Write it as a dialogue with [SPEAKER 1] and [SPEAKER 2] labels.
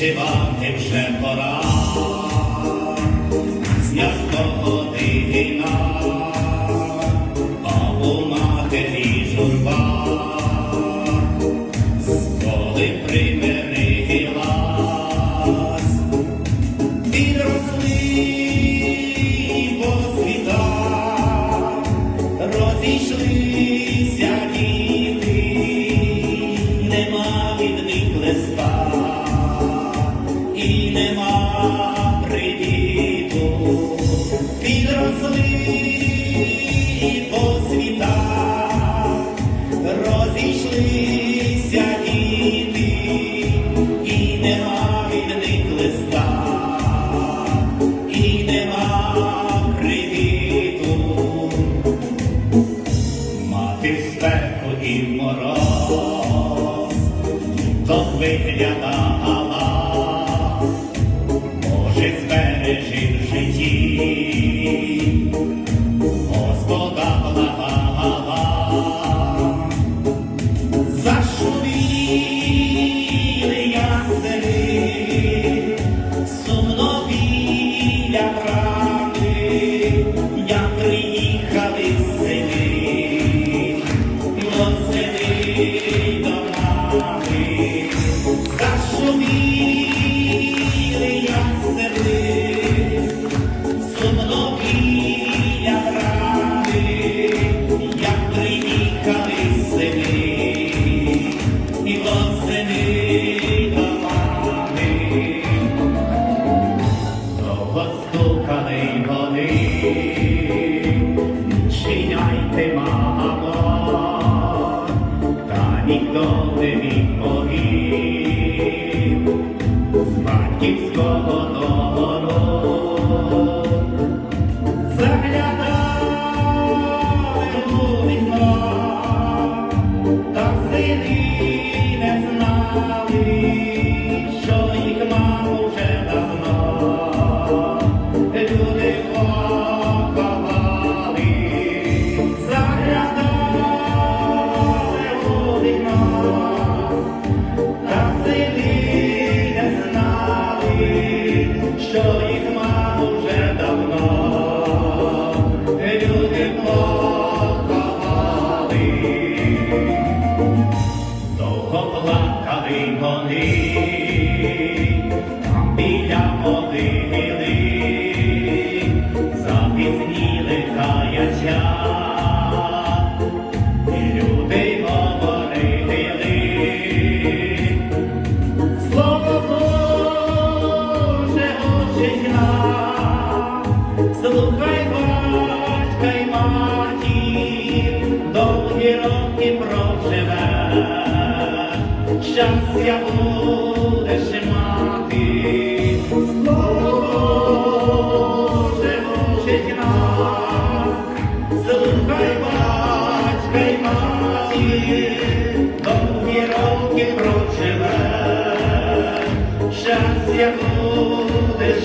[SPEAKER 1] відпочивати вже пора, Знято година, а у матері журба, коли примирилась, підросли по світах, розійшли. І нема привіту, підросли і по світах, розійшлися діти, і нема від них листа, і нема привіту. Мати спеку і мороз, то виглядала, чиняйте, мамо, та ніхто не відповів їх маму давно люди поховали. Довго плакали вони, довгі роки проживеш, щастя будеш мати, Боже життя, слухай батька й матір, довгі роки проживеш, щастя будеш